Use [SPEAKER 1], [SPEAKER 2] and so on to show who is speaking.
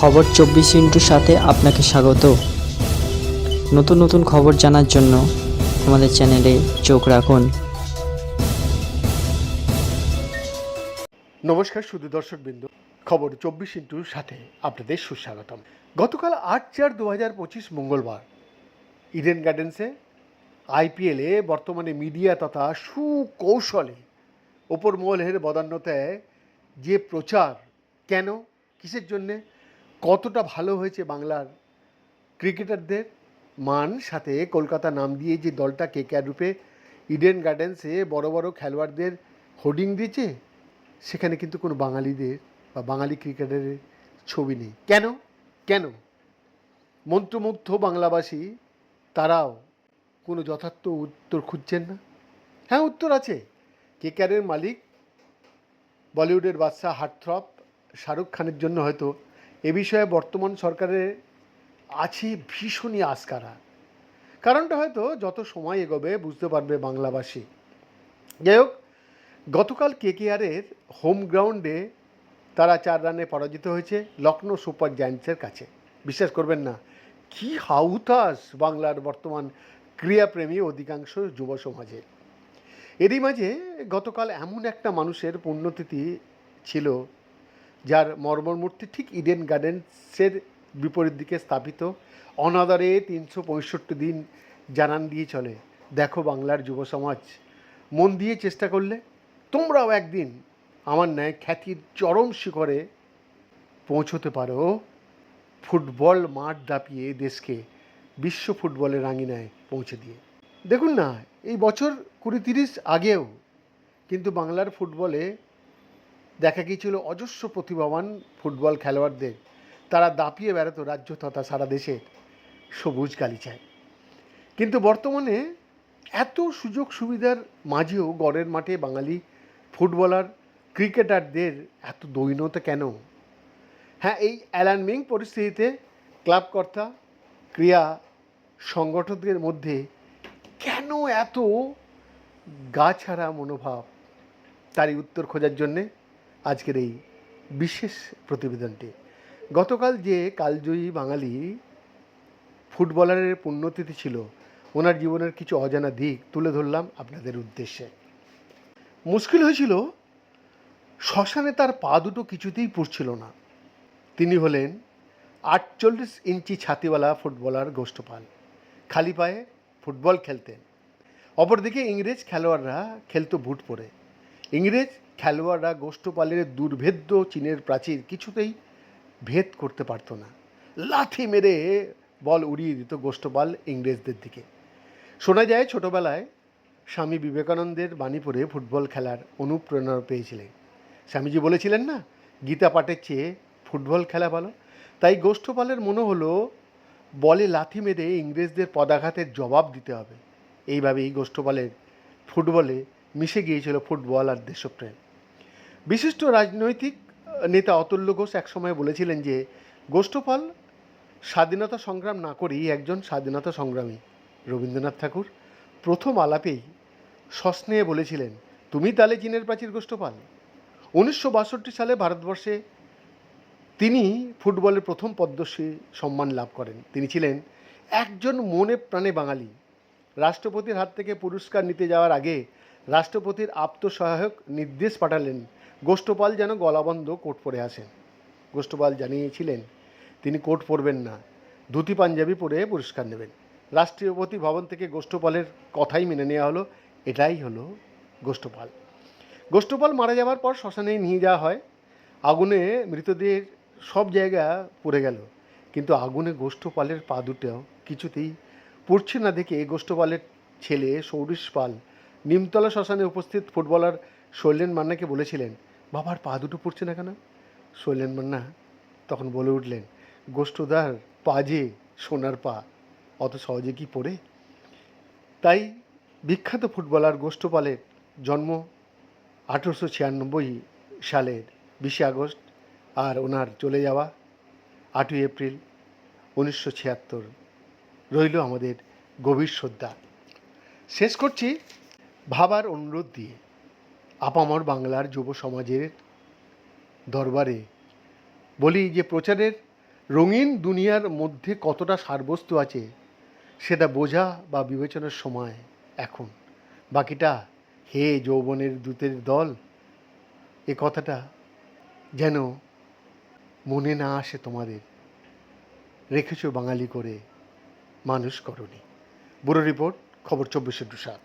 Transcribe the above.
[SPEAKER 1] খবর চব্বিশ ইন্টুর সাথে আপনাকে স্বাগত। নতুন নতুন খবর জানার জন্য আমাদের চ্যানেলে চোখ রাখুন।
[SPEAKER 2] নমস্কার শুধু দর্শকবৃন্দ। খবর চব্বিশ ইন্টুর সাথে আপনাদের সুস্বাগতম। গতকাল আট চার দু হাজার পঁচিশ মঙ্গলবার ইডেন গার্ডেন্সে আইপিএলে বর্তমানে মিডিয়া তথা সুকৌশলে ওপর মহলের বদান্যতায় যে প্রচার, কেন, কিসের জন্যে কতটা ভালো হয়েছে বাংলার ক্রিকেটারদের মান সাথে কলকাতা নাম দিয়ে যে দলটা কেকেআর রূপে ইডেন গার্ডেন্সে বড় বড় খেলোয়াড়দের হোর্ডিং দিয়েছে, সেখানে কিন্তু কোনো বাঙালিদের বা বাঙালি ক্রিকেটারের ছবি নেই। কেন? কেন? মন্ত্রমুগ্ধ বাংলাবাসী, তারাও কোনো যথার্থ উত্তর খুঁজছেন না? হ্যাঁ উত্তর আছে। কেকারের মালিক বলিউডের বাদশাহ হার্টথ্রপ শাহরুখ খানের জন্য হয়তো এ বিষয়ে বর্তমান সরকারের আছে ভীষণই আস্কারা। কারণটা হয়তো যত সময় এগোবে বুঝতে পারবে বাংলাভাষী যাই হোক, গতকাল কেকেআরের হোম গ্রাউন্ডে তারা চার রানে পরাজিত হয়েছে লখনৌ সুপার জায়ান্টসের কাছে। বিশ্বাস করবেন না, কি হাউতাস বাংলার বর্তমান ক্রীড়াপ্রেমী অধিকাংশ যুব সমাজের। এরই মাঝে গতকাল এমন একটা মানুষের পুণ্যতিথি ছিল যার মর্মমূর্তি ঠিক ইডেন গার্ডেন্সের বিপরীত দিকে স্থাপিত। অনাদরে তিনশো পঁয়ষট্টি দিন জানান দিয়ে চলে। দেখো বাংলার যুব সমাজ। মন দিয়ে চেষ্টা করলে তোমরাও একদিন আমার ন্যায় খ্যাতির চরম শিখরে পৌঁছতে পারো। ফুটবল মাঠ দাপিয়ে দেশকে বিশ্ব ফুটবলের রাঙিনায় পৌঁছে দিয়ে। দেখুন না, এই বছর কুড়ি তিরিশ আগেও কিন্তু বাংলার ফুটবলে দেখা গিয়েছিল অজস্র প্রতিভাবান ফুটবল খেলোয়াড়দের। তারা দাপিয়ে বেড়াতো রাজ্য তথা সারা দেশের সবুজ গালিচায়। কিন্তু বর্তমানে এত সুযোগ সুবিধার মাঝেও গড়ের মাঠে বাঙালি ফুটবলার, ক্রিকেটারদের এত দৈনতা কেন? হ্যাঁ এই অ্যালার্মিং পরিস্থিতিতে ক্লাবকর্তা ক্রিয়া সংগঠকদের মধ্যে কেন এত গা ছাড়া মনোভাব? তারই উত্তর খোঁজার জন্যে আজকের এই বিশেষ প্রতিবেদনটি। গতকাল যে কালজয়ী বাঙালি ফুটবলারের পুণ্যতিথি ছিল, ওনার জীবনের কিছু অজানা দিক তুলে ধরলাম আপনাদের উদ্দেশ্যে। মুশকিল হয়েছিল, শ্মশানে তার পা দুটো কিছুতেই পুড়ছিল না। তিনি হলেন আটচল্লিশ ইঞ্চি ছাতিওয়ালা ফুটবলার গোষ্ঠপাল। খালি পায়ে ফুটবল খেলতেন। অপরদিকে ইংরেজ খেলোয়াড়রা খেলতো বুট পরে। ইংরেজ খেলোয়াড়রা গোষ্ঠপালের দুর্ভেদ্য চীনের প্রাচীর কিছুতেই ভেদ করতে পারতো না। লাথি মেরে বল উড়িয়ে দিত গোষ্ঠপাল ইংরেজদের দিকে। শোনা যায়, ছোটবেলায় স্বামী বিবেকানন্দের বাণী পড়ে ফুটবল খেলার অনুপ্রেরণা পেয়েছিলেন। স্বামীজি বলেছিলেন না, গীতা পাঠের চেয়ে ফুটবল খেলা ভালো। তাই গোষ্ঠপালের মনে হলো, বলে লাথি মেরে ইংরেজদের পদাঘাতের জবাব দিতে হবে। এইভাবে এই গোষ্ঠপালের ফুটবলে মিশে গিয়েছিল ফুটবল আর দেশপ্রেম। বিশিষ্ট রাজনৈতিক নেতা অতুল্য ঘোষ একসময় বলেছিলেন যে, গোষ্ঠপাল স্বাধীনতা সংগ্রাম না করেই একজন স্বাধীনতা সংগ্রামী। রবীন্দ্রনাথ ঠাকুর প্রথম আলাপেই সস্নেহে বলেছিলেন, তুমি তালে চীনের প্রাচীর গোষ্ঠপাল? উনিশশো বাষট্টি সালে ভারতবর্ষে তিনি ফুটবলের প্রথম পদ্মশ্রী সম্মান লাভ করেন। তিনি ছিলেন একজন মনে প্রাণে বাঙালি। রাষ্ট্রপতির হাত থেকে পুরস্কার নিতে যাওয়ার আগে রাষ্ট্রপতির আপ্তসহায়ক নির্দেশ পাঠালেন। গোষ্ঠপাল যেন গলাবন্ধ কোট পরে আসেন গোষ্ঠপাল জানিয়েছিলেন, তিনি কোট পরবেন না। ধুতি পাঞ্জাবি পরে পুরস্কার নেবেন। রাষ্ট্রপতি ভবন থেকে গোষ্ঠপালের কথাই মেনে নেওয়া হলো। এটাই হলো গোষ্ঠপাল। গোষ্ঠপাল মারা যাওয়ার পর শ্মশানে নিয়ে যাওয়া হয়। আগুনে মৃতদেহের সব জায়গা পড়ে গেল। কিন্তু আগুনে গোষ্ঠপালের পা দুটো কিছুতেই পড়ছে না দেখে গোষ্ঠপালের ছেলে সৌরিশ পাল নিমতলা শ্মশানে উপস্থিত ফুটবলার শৈলেন মান্নাকে বলেছিলেন, বাবার পা দুটো পড়ছে না কেন? শৈলেন মান্না তখন বলে উঠলেন, গোষ্ঠদার পা যে সোনার পা, অত সহজে কি পড়ে? তাই বিখ্যাত ফুটবলার গোষ্ঠপালের জন্ম আঠেরোশো ছিয়ানব্বই সালের বিশে আগস্ট আর ওনার চলে যাওয়া আটই এপ্রিল উনিশশো ছিয়াত্তর। রইল আমাদের গভীর শ্রদ্ধা। শেষ করছি ভাবার অনুরোধ দিয়ে আপামর বাংলার যুব সমাজের দরবারে বলি যে প্রচারের রঙিন দুনিয়ার মধ্যে কতটা সারবস্তু আছে সেটা বোঝা বা বিবেচনার সময় এখন। বাকিটা হে যৌবনের দূতের দল, এ কথাটা যেন মনে না আসে তোমাদের। রেখেছ বাঙালি করে মানুষ করনি। ব্যুরো রিপোর্ট, খবর চব্বিশে ইন্টু সাত।